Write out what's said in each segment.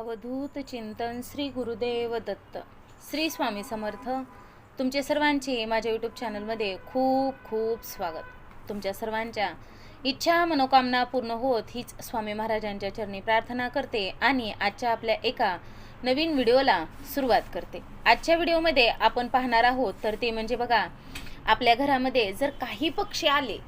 अवधूत चिंतन श्री गुरुदेव दत्त. श्री स्वामी समर्थ. तुमचे सर्वांचे माझ्या यूट्यूब चॅनलमध्ये खूप खूप स्वागत. तुमच्या सर्वांच्या इच्छा मनोकामना पूर्ण होत हीच स्वामी महाराजांच्या चरणी प्रार्थना करते आणि आजच्या आपल्या एका नवीन व्हिडिओला सुरुवात करते. आजच्या व्हिडिओमध्ये आपण पाहणार आहोत तर ते म्हणजे बघा आपल्या घरामध्ये जर काही पक्षी आले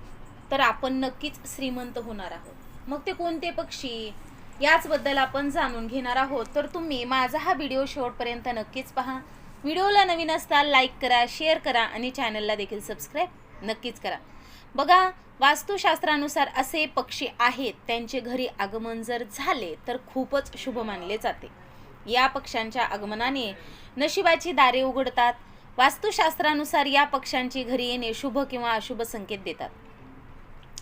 तर आपण नक्कीच श्रीमंत होणार आहोत. मग ते कोणते पक्षी? याचबद्दल आपण जाणून घेणार आहोत. तर तुम्ही माझा हा व्हिडिओ शेवटपर्यंत नक्कीच पहा. व्हिडिओला नवीन असताल लाईक करा शेअर करा आणि चॅनलला देखील सबस्क्राईब नक्कीच करा. बघा वास्तुशास्त्रानुसार असे पक्षी आहेत त्यांचे घरी आगमन जर झाले तर खूपच शुभ मानले जाते. या पक्ष्यांच्या आगमनाने नशिबाची दारे उघडतात. वास्तुशास्त्रानुसार या पक्ष्यांची घरी येणे शुभ किंवा अशुभ संकेत देतात.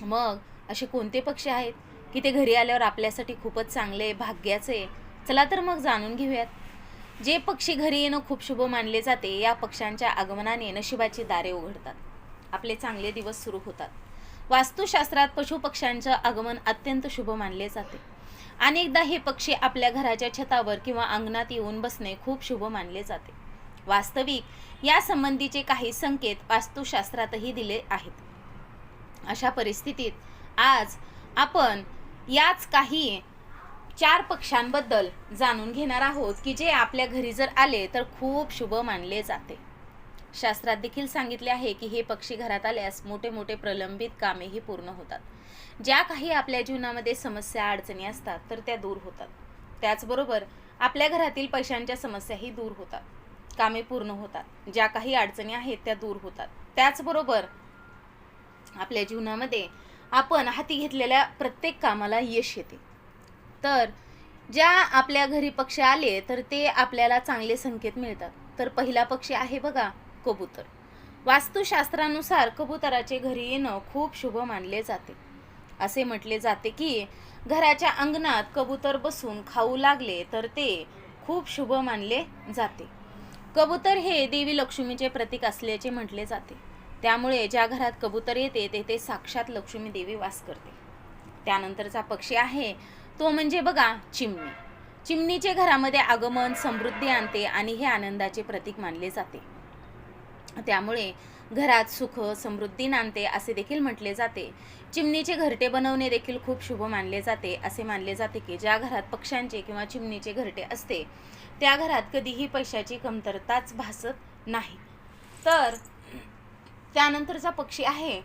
मग असे कोणते पक्षी आहेत? की ते घरी आल्यावर आपल्यासाठी खूपच चांगले भाग्याचे चला तर मग जाणून घेऊयात. जे पक्षी घरी येणं खूप शुभ मानले जाते या पक्ष्यांच्या आगमनाने नशिबाची दारे उघडतात. आपले चांगले दिवस सुरू होतात. वास्तुशास्त्रात पशुपक्ष्यांचं आगमन अत्यंत शुभ मानले जाते. अनेकदा हे पक्षी आपल्या घराच्या छतावर किंवा अंगणात येऊन बसणे खूप शुभ मानले जाते. वास्तविक या संबंधीचे काही संकेत वास्तुशास्त्रातही दिले आहेत. अशा परिस्थितीत आज आपण याच काही चार पक्षांबद्दल जाणून घेणार आहोत की जे आपल्या घरी जर आले तर खूप शुभ मानले जाते. शास्त्रात देखील सांगितले आहे की हे पक्षी घरात आल्यास मोठे मोठे प्रलंबित कामेही पूर्ण होतात. ज्या काही आपल्या जीवनामध्ये समस्या अडचणी असतात तर त्या दूर होतात. त्याचबरोबर आपल्या घरातील पैशांच्या समस्याही दूर होतात. कामे पूर्ण होतात. ज्या काही अडचणी आहेत त्या दूर होतात. त्याचबरोबर आपल्या जीवनामध्ये आपण हाती घेतलेल्या प्रत्येक कामाला यश येते. तर ज्या आपल्या घरी पक्षी आले तर ते आपल्याला चांगले संकेत मिळतात. तर पहिला पक्षी आहे बघा कबूतर. वास्तुशास्त्रानुसार कबुतराचे घरी येणं खूप शुभ मानले जाते. असे म्हटले जाते की घराच्या अंगणात कबूतर बसून खाऊ लागले तर ते खूप शुभ मानले जाते. कबूतर हे देवी लक्ष्मीचे प्रतीक असल्याचे म्हटले जाते. त्यामुळे ज्या घरात कबूतर येते तेथे साक्षात लक्ष्मी देवी वास करते. त्यानंतरचा पक्षी आहे तो म्हणजे बघा चिमणी. चिमणीचे घरामध्ये आगमन समृद्धी आणते आणि हे आनंदाचे प्रतीक मानले जाते. त्यामुळे घरात सुख समृद्धी नांदते असे देखील म्हटले जाते. चिमणीचे घरटे बनवणे देखील खूप शुभ मानले जाते असे मानले जाते की ज्या घरात पक्ष्यांचे किंवा चिमणीचे घरटे असते त्या घरात कधीही पैशाची कमतरताच भासत नाही. तर त्यानंतरचा पक्षी आहे.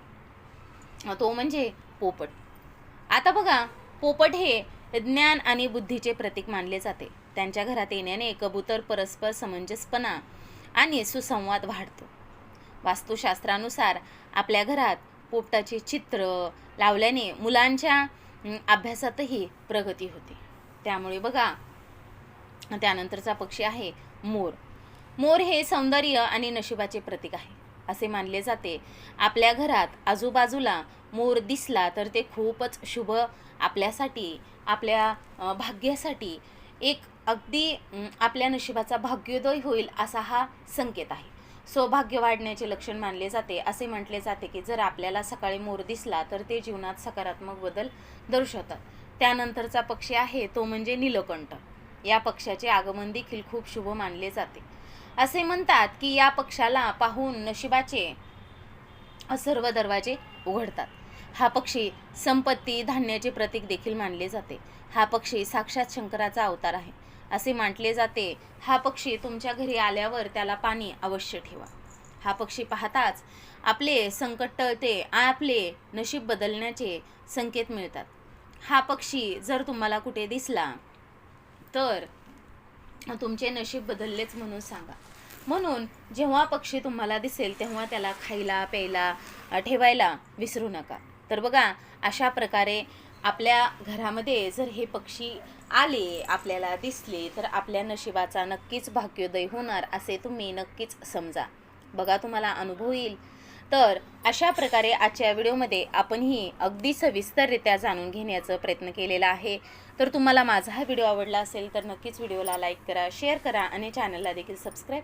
तो म्हणजे पोपट. आता बघा पोपट हे ज्ञान आणि बुद्धीचे प्रतीक मानले जाते. त्यांच्या घरात येण्याने कबूतर परस्पर समंजसपणा आणि सुसंवाद वाढतो. वास्तुशास्त्रानुसार आपल्या घरात पोपटाचे चित्र लावल्याने मुलांच्या अभ्यासातही प्रगती होते. त्यामुळे बघा त्यानंतरचा पक्षी आहे मोर. मोर हे सौंदर्य आणि नशिबाचे प्रतीक आहे. असे मानले जाते. आपल्या घरात आजूबाजूला मोर दिसला तर ते खूपच शुभ आपल्यासाठी आपल्या भाग्यासाठी एक अगदी आपल्या नशिबाचा भाग्योदय होईल असा हा संकेत आहे. सौभाग्य वाढण्याचे लक्षण मानले जाते. असे म्हटले जाते की जर आपल्याला सकाळी मोर दिसला तर ते जीवनात सकारात्मक बदल दर्शवतात. त्यानंतरचा पक्षी आहे तो म्हणजे नीलकंठ. या पक्षाचे आगमन देखील खूप शुभ मानले जाते. असे म्हणतात की या पक्षाला पाहून नशिबाचे सर्व दरवाजे उघडतात. हा पक्षी संपत्ती धान्याचे प्रतीक देखील मानले जाते. हा पक्षी साक्षात शंकराचा अवतार आहे. असे मानले जाते हा पक्षी तुमच्या घरी आल्यावर त्याला पाणी अवश्य ठेवा. हा पक्षी पाहताच आपले संकट टळते आपले नशीब बदलण्याचे संकेत मिळतात. हा पक्षी जर तुम्हाला कुठे दिसला तर तुमचे नशीब बदललेच म्हणून सांगा. म्हणून जेव्हा पक्षी तुम्हाला दिसेल तेव्हा त्याला खायला प्यायला ठेवायला विसरू नका. तर बघा अशा प्रकारे आपल्या घरामध्ये जर हे पक्षी आले आपल्याला दिसले तर आपल्या नशिबाचा नक्कीच भाग्योदय होणार असे तुम्ही नक्कीच समजा. बघा तुम्हाला अनुभव येईल. तर अशा प्रकारे आजच्या व्हिडिओमध्ये आपणही अगदी सविस्तररित्या जाणून घेण्याचा प्रयत्न केलेला आहे. तर तुम्हाला माझा हा व्हिडिओ आवडला असेल तर नक्कीच व्हिडिओला लाईक करा शेअर करा आणि चॅनलला देखील सबस्क्राईब